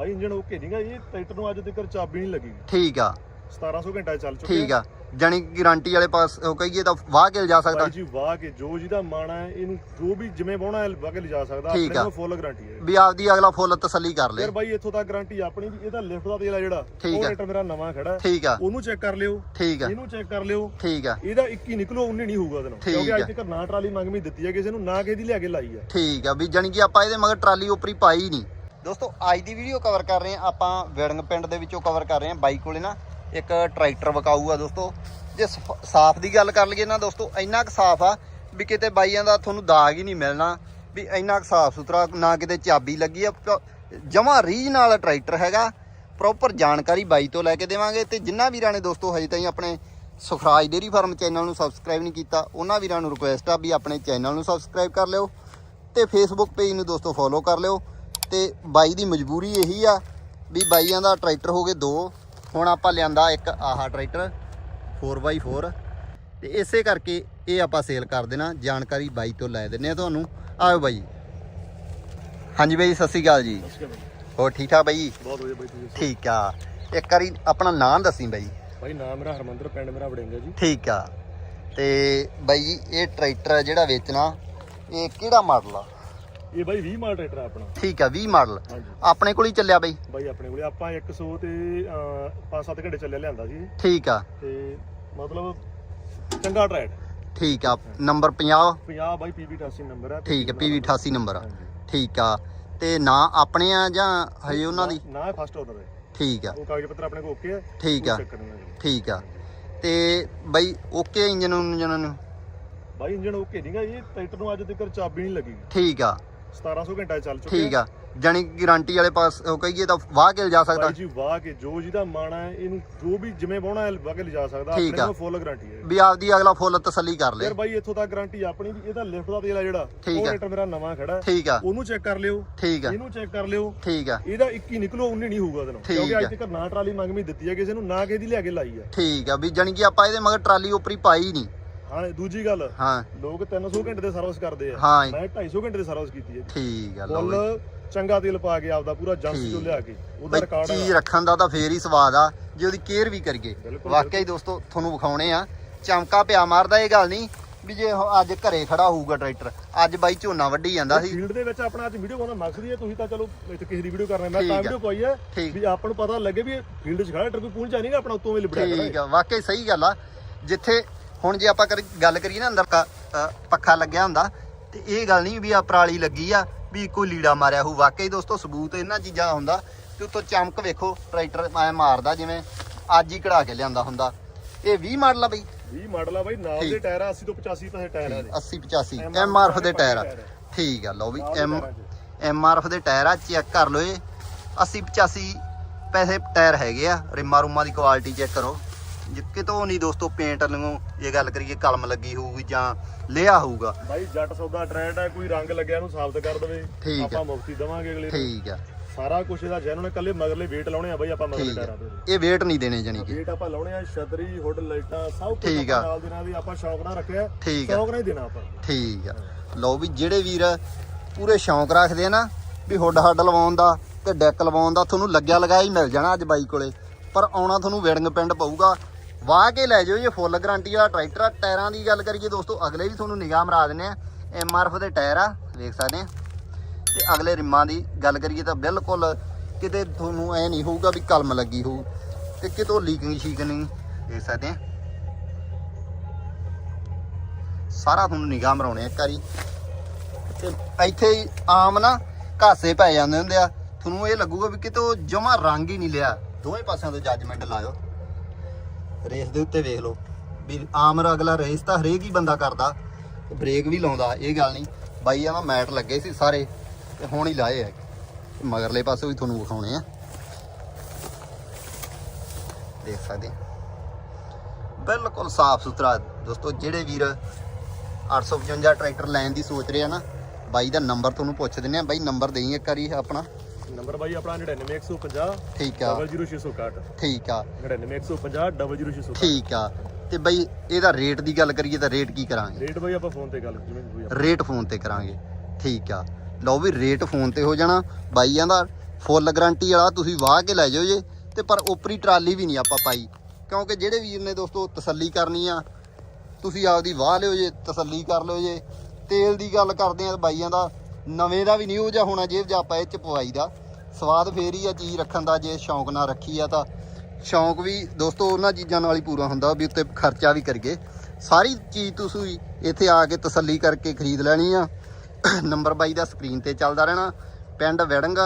ਬਾਈ engine okay ਨਹੀਂਗਾ ਇਹ tractor ਨੂੰ ਅੱਜ ਤੱਕ ਚਾਬੀ ਨਹੀਂ ਲੱਗੀ। ਠੀਕ ਆ। 1700 ਘੰਟਾ ਚੱਲ ਚੁੱਕਿਆ। ਠੀਕ ਆ। ਜਾਨੀ ਗਾਰੰਟੀ ਵਾਲੇ ਪਾਸ ਉਹ ਕਹੀਏ ਤਾਂ ਵਾਹ ਕੇ ਲਿਜਾ ਸਕਦਾ। ਬਾਈ ਜੀ ਵਾਹ ਕੇ ਜੋ ਜਿਹਦਾ ਮਾਣਾ ਹੈ ਇਹਨੂੰ ਜੋ ਵੀ ਜਿਵੇਂ ਬਾਉਣਾ ਹੈ ਵਾਹ ਕੇ ਲਿਜਾ ਸਕਦਾ। ਠੀਕ ਆ। ਫੁੱਲ ਗਾਰੰਟੀ ਹੈ। ਵੀ ਆਪਦੀ ਅਗਲਾ ਫੁੱਲ ਤਸੱਲੀ ਕਰ ਲੇ। ਫਿਰ ਬਾਈ ਇੱਥੋਂ ਤੱਕ ਗਾਰੰਟੀ ਆਪਣੀ ਵੀ ਇਹਦਾ ਲਿਫਟ ਦਾ ਤੇਲ ਆ ਜਿਹੜਾ। ਉਹ ਆ। ਟਰੈਕਟਰ ਮੇਰਾ ਨਵਾਂ ਖੜਾ। ਹੈ ਠੀਕ ਆ। ਉਹਨੂੰ ਚੈੱਕ ਕਰ ਲਿਓ। ਠੀਕ ਆ। ਇਹਨੂੰ ਚੈੱਕ ਕਰ ਲਿਓ। ਠੀਕ ਆ। ਇਹਦਾ 21 ਨਿਕਲੋ 19 ਨਹੀਂ ਹੋਊਗਾ ਠੀਕ ਕਿਉਂਕਿ ਆ। ਅੱਜ ਤੱਕ ਨਾ ਟਰਾਲੀ ਮੰਗਵੀਂ ਦਿੱਤੀ ਹੈ ਕਿਸੇ ਨੂੰ ਨਾ ਕਿਸੇ ਦੀ ਲਿਆ ਕੇ ਲਾਈ ਹੈ ਠੀਕ ਆ। ਵੀ ਜਾਨੀ ਕਿ ਆਪਾਂ ਇਹਦੇ ਮਗਰ ਟਰਾਲੀ ਉਪਰੀ ਪਾਈ ਨਹੀਂ ਦੋਸਤੋ, ਅੱਜ ਦੀ ਵੀਡੀਓ ਕਵਰ ਕਰ ਰਹੇ ਆ ਆਪਾਂ, ਵਿੜੰਗ ਪਿੰਡ ਦੇ ਵਿੱਚੋਂ ਕਵਰ ਕਰ ਰਹੇ ਆ ਬਾਈ ਕੋਲੇ ਨਾ। ਇੱਕ ਟਰੈਕਟਰ ਵਿਕਾਊ ਆ ਦੋਸਤੋ। ਜੇ ਸਫ- ਸਾਫ਼ ਦੀ ਗੱਲ ਕਰ ਲਈਏ ਨਾ ਦੋਸਤੋ, ਇੰਨਾ ਕੁ ਸਾਫ਼ ਆ ਵੀ ਕਿਤੇ ਬਾਈਆਂ ਦਾ ਤੁਹਾਨੂੰ ਦਾਗ ਹੀ ਨਹੀਂ ਮਿਲਣਾ, ਵੀ ਇੰਨਾ ਕੁ ਸਾਫ਼ ਸੁਥਰਾ, ਨਾ ਕਿਤੇ ਚਾਬੀ ਲੱਗੀ ਆ। ਜਮਾ ਰੀਜ ਨਾਲ ਟਰੈਕਟਰ ਹੈਗਾ ਪ੍ਰੋਪਰ ਜਾਣਕਾਰੀ ਬਾਈ ਤੋਂ ਲੈ ਕੇ ਦੇਵਾਂਗੇ। ਤੇ ਜਿੰਨਾ ਵੀਰਾਂ ਨੇ ਦੋਸਤੋ, ਹਜੇ ਤਾਈਂ ਆਪਣੇ ਸੁਖਰਾਜ ਡੇਰੀ ਫਾਰਮ ਚੈਨਲ ਨੂੰ ਸਬਸਕ੍ਰਾਈਬ ਨਹੀਂ ਕੀਤਾ, ਉਹਨਾਂ ਵੀਰਾਂ ਨੂੰ ਰਿਕੁਐਸਟ ਆ ਵੀ ਆਪਣੇ ਚੈਨਲ ਨੂੰ ਸਬਸਕ੍ਰਾਈਬ ਕਰ ਲਿਓ। ਤੇ ਫੇਸਬੁੱਕ ਪੇਜ ਨੂੰ ਦੋਸਤੋ ਫੋਲੋ ਕਰ ਲਿਓ। ਤੇ ਬਾਈ ਦੀ ਮਜਬੂਰੀ ਇਹੀ ਆ ਵੀ ਬਾਈਆਂ ਦਾ ਟਰੈਕਟਰ ਹੋ ਗਏ ਦੋ। ਹੁਣ ਆਪਾਂ ਲਿਆਂਦਾ ਇੱਕ ਆਹਾ ਟਰੈਕਟਰ 4x4 ਤੇ ਇਸੇ ਕਰਕੇ ਇਹ ਆਪਾਂ ਸੇਲ ਕਰ ਦੇਣਾ। ਜਾਣਕਾਰੀ ਬਾਈ ਤੋਂ ਲੈ ਦਿੰਨੇ ਆ ਤੁਹਾਨੂੰ। ਆਓ ਬਾਈ। ਹਾਂਜੀ ਬਾਈ ਸਤਿ ਸ਼੍ਰੀ ਅਕਾਲ ਜੀ। ਹੋਰ ਠੀਕ ਠਾਕ ਬਾਈ? ਬਹੁਤ ਵਧੀਆ ਬਾਈ ਤੁਸੀਂ। ਠੀਕ ਆ। ਇੱਕ ਵਾਰੀ ਆਪਣਾ ਨਾਮ ਦੱਸੀ ਬਾਈ। ਬਾਈ ਨਾਮ ਮੇਰਾ ਹਰਮੰਦਰ ਪਿੰਡ ਮੇਰਾ ਵੜਿੰਗਾ ਜੀ। ਠੀਕ ਆ। ਤੇ ਬਾਈ ਜੀ ਇਹ ਟਰੈਕਟਰ ਜਿਹੜਾ ਵੇਚਣਾ ਇਹ ਕਿਹੜਾ ਮਾਡਲ ਆ? ਇਹ ਬਾਈ 20 ਮਾਲ ਟਰੈਕਟਰ ਆ ਆਪਣਾ। ਠੀਕ ਆ 20 ਮਾਡਲ। ਹਾਂਜੀ। ਆਪਣੇ ਕੋਲ ਹੀ ਚੱਲਿਆ ਬਾਈ? ਬਾਈ ਆਪਣੇ ਕੋਲੇ ਆਪਾਂ 100 ਤੇ 5-7 ਘੰਟੇ ਚੱਲਿਆ ਲਿਆਂਦਾ ਸੀ। ਇਹ। ਠੀਕ ਆ। ਤੇ ਮਤਲਬ ਚੰਗਾ ਟਰੈਕ ਠੀਕ ਆ ਨੰਬਰ 50 50 ਬਾਈ PB 88 ਨੰਬਰ ਹੈ ਠੀਕ ਹੈ ਪੀਵੀ 88 ਨੰਬਰ ਆ। ਹਾਂਜੀ। ਠੀਕ ਆ। ਤੇ ਨਾ ਆਪਣੇ ਆ ਜਾਂ ਹਜੇ ਉਹਨਾਂ ਦੀ? ਨਾ ਹੈ ਫਸਟ ਆਰਡਰ ਹੈ ਠੀਕ ਆ। ਉਹ ਕਾਗਜ਼ ਪੱਤਰ ਆਪਣੇ ਕੋਲ ਓਕੇ ਹੈ ਠੀਕ ਆ। ਕੋਈ ਚੱਕਰ ਨਹੀਂ ਹੈ। ਠੀਕ ਆ। ਤੇ ਬਾਈ ਓਕੇ ਇੰਜਨ ਇੰਜਨ ਨੂੰ? ਬਾਈ ਇੰਜਨ ਓਕੇ ਨਹੀਂਗਾ ਇਹ ਟਰੈਕਟਰ ਨੂੰ ਅੱਜ ਤੱਕ ਚਾਬੀ ਨਹੀਂ ਲੱਗੀ। ਠੀਕ ਆ। 1700 ਘੰਟਾ ਚੱਲ ਚੁੱਕਿਆ। ਠੀਕ ਆ ਜਾਨੀ ਗਾਰੰਟੀ ਵਾਲੇ ਪਾਸ ਉਹ ਕਹੀਏ ਤਾਂ ਵਾਹ ਕੇ ਲਿਜਾ ਸਕਦਾ। ਜੀ ਵਾਹ ਕੇ ਜੋ ਜਿਹਦਾ ਮਾਣਾ ਹੈ ਇਹਨੂੰ ਜੋ ਵੀ ਜਿਵੇਂ ਬਾਉਣਾ ਹੈ ਵਾਹ ਕੇ ਲਿਜਾ ਸਕਦਾ ਠੀਕ ਆ। ਕੋਲ ਫੁੱਲ ਗਾਰੰਟੀ ਹੈ। ਵੀ ਆਪਦੀ ਅਗਲਾ ਫੁੱਲ ਤਸੱਲੀ ਕਰ ਲੇ। ਫਿਰ ਬਾਈ ਇੱਥੋਂ ਤੱਕ ਗਾਰੰਟੀ ਆਪਣੀ ਵੀ ਇਹਦਾ ਲਿਫਟ ਦਾ ਤੇਲ ਆ ਜਿਹੜਾ। ਠੀਕ ਉਹ ਆ। ਮੇਰਾ ਨਵਾਂ ਖੜਾ ਹੈ। ਠੀਕ ਆ। ਉਹਨੂੰ ਚੈੱਕ ਕਰ ਲਿਓ। ਠੀਕ ਆ। ਇਹਨੂੰ ਚੈੱਕ ਕਰ ਲਿਓ। ਠੀਕ ਆ। ਇਹਦਾ 21 ਨਿਕਲੋ 19 ਨਹੀਂ ਹੋਊਗਾ ਉਹਦੇ ਨਾਲ। ਠੀਕ ਕਿਉਂਕਿ ਆ। ਅੱਜ ਤੱਕ ਨਾ ਟਰਾਲੀ ਮੰਗਵੀਂ ਦਿੱਤੀ ਹੈ ਕਿਸੇ ਨੂੰ ਨਾ ਕਿਸੇ ਦੀ ਲਿਆ ਕੇ ਲਾਈ ਹੈ ਠੀਕ ਆ ਵੀ ਜਾਨੀ ਕਿ ਆਪਾਂ ਇਹਦੇ ਮਗਰ ਟਰਾਲੀ ਉਪਰੀ ਪਾਈ ਨਹੀਂ। ਹਾਂ ਦੂਜੀ ਗੱਲ ਹਾਂ। ਲੋਕ 300 ਘੰਟੇ ਦੇ ਸਰਵਿਸ ਕਰਦੇ ਆ। ਹਾਂ। ਮੈਂ 250 ਘੰਟੇ ਦੀ ਸਰਵਿਸ ਕੀਤੀ ਹੈ। ਠੀਕ ਆ ਲਓ ਬਈ। ਫੁੱਲ ਚੰਗਾ ਤੇਲ ਪਾ ਕੇ ਆਪਦਾ ਪੂਰਾ ਜੰਸ। ਚੋਂ ਲਿਆ ਕੇ ਉਹਦਾ ਬਈ ਰਿਕਾਰਡ ਚੀਜ਼ ਹੈ ਰੱਖਣ ਦਾ ਤਾਂ ਫੇਰ ਹੀ ਸਵਾਦ ਆ ਜੇ ਉਹਦੀ ਕੇਅਰ ਵੀ ਕਰੀਏ। ਬਿਲਕੁਲ, ਵਾਕਿਆ ਹੀ ਦੋਸਤੋ ਤੁਹਾਨੂੰ ਵਿਖਾਉਣੇ ਆ। ਚਮਕਾ ਪਿਆ ਮਾਰਦਾ ਇਹ ਗੱਲ ਨਹੀਂ ਵੀ ਜੇ ਉਹ ਅੱਜ ਘਰੇ ਖੜਾ ਹੋਊਗਾ ਟਰੈਕਟਰ ਅੱਜ ਬਾਈ ਝੋਨਾ ਵੱਢੀ ਜਾਂਦਾ ਸੀ। ਫੀਲਡ ਦੇ ਵਿੱਚ ਆਪਣਾ ਅੱਜ ਵੀਡੀਓ ਪਾਉਣਾ ਮਕਸਦ ਹੀ ਹੈ ਤੁਸੀਂ ਤਾਂ ਚਲੋ ਇੱਥੇ ਕਿਸੇ ਦੀ ਵੀਡੀਓ ਕਰਨਾ ਮੈਂ ਠੀਕ ਤਾਂ ਆ। ਵੀਡੀਓ ਪਾਈ ਹੈ ਠੀਕ। ਵੀ ਆਪਾਂ ਨੂੰ ਪਤਾ ਲੱਗੇ ਵੀ ਫੀਲਡ 'ਚ ਖੜਾ ਟਰੱਕ ਕੋਈ ਪਹੁੰਚਾ ਨਹੀਂਗਾ ਆਪਣਾ ਉੱਤੋਂ ਵੀ ਲਿਬੜਿਆ ਠੀਕ ਆ ਵਾਕਿਆ ਸਹੀ ਗੱਲ ਆ। ਜਿੱਥੇ ਹੁਣ ਜੇ ਆਪਾਂ ਕਰੀ- ਗੱਲ ਕਰੀਏ ਨਾ ਅੰਦਰ ਪੱਖਾ ਲੱਗਿਆ ਹੁੰਦਾ। ਤੇ ਇਹ ਗੱਲ ਨਹੀਂ ਵੀ ਆ ਪਰਾਲੀ ਲੱਗੀ ਆ ਵੀ ਕੋਈ ਲੀੜਾ ਮਾਰਿਆ ਹੀ ਦੋਸਤੋ ਸਬੂਤ ਇਹਨਾਂ ਚੀਜ਼ਾਂ ਦਾ ਹੁੰਦਾ ਤੇ ਉੱਤੋਂ ਚਮਕ ਵੇਖੋ ਟਰੈਕਟਰ ਐ ਮਾਰਦਾ ਜਿਵੇਂ ਅੱਜ ਹੀ ਕਢਾ ਕੇ ਲਿਆਂਦਾ ਹੁੰਦਾ। ਇਹ 20 ਮਾਡਲ ਆ ਬਈ। 20 ਮਾਡਲ ਆ ਬਾਈ ਨਾਲ। ਦੇ ਟਾਇਰ ਆ 80 ਤੋਂ 85 ਪੈਸੇ ਟਾਇਰ ਆ ਇਹਦੇ। 80 85 MRF ਐਮ ਆਰ ਐਫ ਦੇ ਟਾਇਰ ਆ। ਠੀਕ ਆ ਲਓ ਵੀ ਐਮ। ਐਮ ਆਰ ਐਫ ਦੇ ਟਾਇਰ ਆ ਚੈੱਕ ਕਰ ਲਓ ਇਹ। 80 85 ਪੈਸੇ ਟਾਇਰ ਹੈਗੇ ਆ। ਰਿਮਾ ਰੂਮਾ ਦੀ ਕੁਆਲਿਟੀ ਚੈੱਕ ਕਰੋ। ਕਿਤੋਂ ਨਹੀਂ ਦੋਸਤੋ ਪੇਂਟ ਲੰਗੋ ਇਹ ਗੱਲ ਕਰੀਏ ਕਲਮ ਲੱਗੀ ਹੋਊਗੀ ਜਾਂ ਲਿਆ ਹੋਊਗਾ। ਬਾਈ ਜੱਟ ਸੌਦਾ ਟ੍ਰੈਂਡ ਹੈ ਕੋਈ ਰੰਗ ਲੱਗਿਆ ਨੂੰ ਸਾਬਤ ਕਰ ਦੇਵੇ। ਆਪਾਂ ਮੁਫਤੀ ਦਵਾਂਗੇ ਅਗਲੇ ਠੀਕ ਆ। ਸਾਰਾ ਕੁਝ ਇਹਦਾ ਜੈਨੂਨ ਕੱਲੇ ਮਗਰਲੇ weight ਲਾਉਣੇ ਆ ਬਾਈ ਆਪਾਂ ਮਗਰਲੇ ਟਾਇਰਾਂ ਦੇ ਇਹ ਵੇਟ ਨਹੀਂ ਦੇਣੇ ਜਾਨੀ ਕਿ। weight ਆਪਾਂ ਲਾਉਣੇ ਆ ਛਤਰੀ ਹੁੱਡ ਲਾਈਟਾਂ ਸਭ ਕੁਝ ਨਾਲ ਦੇ ਨਾਲ ਵੀ ਆਪਾਂ ਸ਼ੌਕ ਨਾਲ ਰੱਖਿਆ ਸ਼ੌਕ ਨਾਲ ਦੇਣਾ ਆਪਾਂ। ਠੀਕ ਆ। ਲਓ ਵੀ ਜਿਹੜੇ ਵੀਰ ਪੂਰੇ ਸ਼ੌਂਕ ਰੱਖਦੇ ਆ ਨਾ ਵੀ ਹੁੱਡ ਹੱਡ ਲਵਾਉਣ ਦਾ ਤੇ ਡੈਕ ਲਵਾਉਣ ਦਾ ਤੁਹਾਨੂੰ ਲੱਗਿਆ ਲਗਾਇਆ ਹੀ ਮਿਲ ਜਾਣਾ ਅੱਜ ਬਾਈ ਕੋਲੇ। ਪਰ ਆਉਣਾ ਤੁਹਾਨੂੰ ਵਿੜੰਗ ਪਿੰਡ ਪਊਗਾ। ਵਾਹ ਕੇ ਲੈ ਜਾਓ, ਇਹ ਫੁੱਲ ਗਾਰੰਟੀ ਵਾਲਾ ਟਰੈਕਟਰ ਆ। ਟਾਇਰਾਂ ਦੀ ਗੱਲ ਕਰੀਏ ਦੋਸਤੋ, ਅਗਲੇ ਵੀ ਤੁਹਾਨੂੰ ਨਿਗਾਹ ਮਰਾ ਦਿੰਨੇ ਆ। ਐਮ ਆਰ ਐਫ ਦੇ ਟਾਇਰ ਆ, ਵੇਖ ਸਕਦੇ ਆ। ਤੇ ਅਗਲੇ ਰਿਮਾਂ ਦੀ ਗੱਲ ਕਰੀਏ ਤਾਂ ਬਿਲਕੁਲ ਕਿਤੇ ਤੁਹਾਨੂੰ ਐ ਨਹੀਂ ਹੋਊਗਾ ਵੀ ਕਲਮ ਲੱਗੀ ਹੋਊ ਤੇ ਕਿਤੋਂ ਲੀਕਿੰਗ ਸ਼ੀਕ ਨਹੀਂ ਦੇਖ ਸਕਦੇ ਆ। ਸਾਰਾ ਤੁਹਾਨੂੰ ਨਿਗਾਹ ਮਰਾਉਣੇ ਆ ਇੱਕ ਵਾਰੀ। ਤੇ ਇੱਥੇ ਆਮ ਨਾ ਘਾਸੇ ਪੈ ਜਾਂਦੇ ਹੁੰਦੇ ਆ। ਤੁਹਾਨੂੰ ਇਹ ਲੱਗੂਗਾ ਵੀ ਕਿਤੋਂ ਜਮਾ ਰੰਗ ਹੀ ਨਹੀਂ ਲਿਆ। ਦੋਵੇਂ ਪਾਸਿਆਂ ਤੋਂ ਜੱਜਮੈਂਟ ਲਾਇਓ। ਰੇਸ ਦੇ ਉੱਤੇ ਵੇਖ ਲਓ ਵੀ ਆਮ ਅਗਲਾ ਰੇਸ ਤਾਂ ਹਰੇਕ ਹੀ ਬੰਦਾ ਕਰਦਾ ਤੇ ਬ੍ਰੇਕ ਵੀ ਲਾਉਂਦਾ, ਇਹ ਗੱਲ ਨਹੀਂ। ਬਾਈ ਆ ਮੈਟ ਲੱਗੇ ਸੀ ਸਾਰੇ ਤੇ ਹੁਣ ਹੀ ਲਾਏ ਆ। ਮਗਰਲੇ ਪਾਸੇ ਵੀ ਤੁਹਾਨੂੰ ਵਿਖਾਉਣੇ ਆ। ਦੇਖ ਸਕਦੇ ਬਿਲਕੁਲ ਸਾਫ਼ ਸੁਥਰਾ ਦੋਸਤੋ, ਜਿਹੜੇ ਵੀਰ 855 ਟਰੈਕਟਰ ਲੈਣ ਦੀ ਸੋਚ ਰਹੇ ਆ ਨਾ, ਬਾਈ ਦਾ ਨੰਬਰ ਤੁਹਾਨੂੰ ਪੁੱਛ ਦਿੰਨੇ ਆ। ਬਾਈ ਨੰਬਰ ਦੇਈ ਇੱਕ ਵਾਰੀ ਆਪਣਾ। ਨੰਬਰ ਬਾਈ ਆਪਣਾ 99150 ਠੀਕ ਆ। 00661 ਠੀਕ ਆ। 99150 00661 ਠੀਕ ਆ। ਤੇ ਬਾਈ ਇਹਦਾ ਰੇਟ ਦੀ ਗੱਲ ਕਰੀਏ ਤਾਂ ਰੇਟ ਕੀ ਕਰਾਂਗੇ? ਰੇਟ ਬਾਈ ਆਪਾਂ ਫੋਨ ਤੇ ਗੱਲ ਜਿਵੇਂ ਹੋਈ ਰੇਟ ਫੋਨ ਤੇ ਕਰਾਂਗੇ। ਠੀਕ ਆ। ਲਓ ਵੀ ਰੇਟ ਫੋਨ ਤੇ ਹੋ ਜਾਣਾ। ਬਾਈਆਂ ਦਾ ਫੁੱਲ ਗਾਰੰਟੀ ਵਾਲਾ ਤੁਸੀਂ ਵਾਹ ਕੇ ਲੈ ਜਾਓ ਜੇ। ਤੇ ਪਰ ਉਪਰੀ ਟਰਾਲੀ ਵੀ ਨਹੀਂ ਆਪਾਂ ਪਾਈ। ਕਿਉਂਕਿ ਜਿਹੜੇ ਵੀਰ ਨੇ ਦੋਸਤੋ ਤਸੱਲੀ ਕਰਨੀ ਆ ਤੁਸੀਂ ਆਪਦੀ ਵਾਹ ਲਿਓ ਜੇ ਤਸੱਲੀ ਕਰ ਲਿਓ ਜੇ। ਤੇਲ ਦੀ ਗੱਲ ਕਰਦੇ ਆ ਬਾਈਆਂ ਦਾ ਨਵੇਂ ਦਾ ਵੀ ਨਹੀਂ ਉਹ ਜਿਹਾ ਹੋਣਾ ਜੇਬ ਜਾ ਆਪਾਂ ਇਹ ਚ ਪਵਾਈ ਦਾ ਸਵਾਦ ਫੇਰ ਹੀ ਆ, ਚੀਜ਼ ਰੱਖਣ ਦਾ, ਜੇ ਸ਼ੌਂਕ ਨਾਲ ਰੱਖੀ ਆ ਤਾਂ। ਸ਼ੌਂਕ ਵੀ, ਦੋਸਤੋ, ਉਹਨਾਂ ਚੀਜ਼ਾਂ ਨਾਲ ਹੀ ਪੂਰਾ ਹੁੰਦਾ ਵੀ ਉੱਤੇ ਖਰਚਾ ਵੀ ਕਰੀਏ। ਸਾਰੀ ਚੀਜ਼ ਤੁਸੀਂ ਇੱਥੇ ਆ ਕੇ ਤਸੱਲੀ ਕਰਕੇ ਖਰੀਦ ਲੈਣੀ ਆ। ਨੰਬਰ ਬਾਈ ਦਾ ਸਕਰੀਨ ਤੇ ਚੱਲਦਾ ਰਹਿਣਾ, ਪਿੰਡ ਵੜੰਗ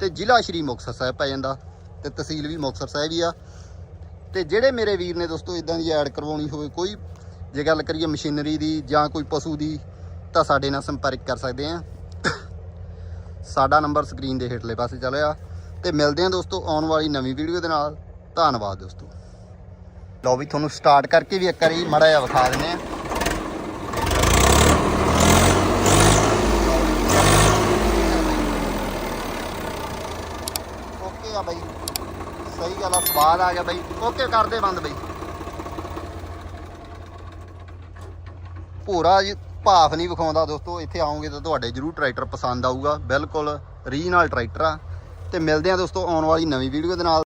ਤੇ ਜ਼ਿਲ੍ਹਾ ਸ਼੍ਰੀ ਮੁਕਤਸਰ ਸਾਹਿਬ ਪੈ ਜਾਂਦਾ। ਤੇ ਤਹਿਸੀਲ ਵੀ ਮੁਕਤਸਰ ਸਾਹਿਬ ਹੀ ਆ। ਤੇ ਜਿਹੜੇ ਮੇਰੇ ਵੀਰ ਨੇ ਦੋਸਤੋ ਇਦਾਂ ਦੀ ਐਡ ਕਰਵਾਉਣੀ ਹੋਵੇ, ਕੋਈ ਜੇ ਗੱਲ ਕਰੀਏ ਮਸ਼ੀਨਰੀ ਦੀ ਜਾਂ ਕੋਈ ਪਸ਼ੂ ਦੀ, ਤਾਂ ਸਾਡੇ ਨਾਲ ਸੰਪਰਕ ਕਰ ਸਕਦੇ ਆ। ਸਾਡਾ ਨੰਬਰ ਸਕਰੀਨ ਦੇ ਹੇਠਲੇ ਪਾਸੇ ਚੱਲਿਆ ਤੇ ਮਿਲਦੇ ਹਾਂ ਦੋਸਤੋ ਆਉਣ ਵਾਲੀ ਨਵੀਂ ਵੀਡੀਓ ਦੇ ਨਾਲ। ਧੰਨਵਾਦ ਦੋਸਤੋ। ਲਓ ਵੀ ਤੁਹਾਨੂੰ ਸਟਾਰਟ ਕਰਕੇ ਵੀ ਇੱਕ ਵਾਰੀ ਮੜਾ ਜਿਹਾ ਵਿਖਾ ਦਿੰਦੇ ਆ ਓਕੇ ਆ ਬਾਈ। ਸਹੀ ਗੱਲ ਆ, ਸਵਾਦ ਆ ਗਿਆ ਬਾਈ। ਓਕੇ, ਕਰਦੇ ਬੰਦ ਬਾਈ। ਪੂਰਾ ਜੀ। ਭਾਫ ਨਹੀਂ ਵਿਖਾਉਂਦਾ ਦੋਸਤੋ, ਇੱਥੇ ਆਓਗੇ ਤਾਂ ਤੁਹਾਡੇ ਜਰੂਰ ਟਰੈਕਟਰ ਪਸੰਦ ਆਊਗਾ। ਬਿਲਕੁਲ ਰੀਜਨਲ ਟਰੈਕਟਰ ਆ। ਤੇ ਮਿਲਦੇ ਆ ਦੋਸਤੋ ਆਉਣ ਵਾਲੀ ਨਵੀਂ ਵੀਡੀਓ ਦੇ ਨਾਲ।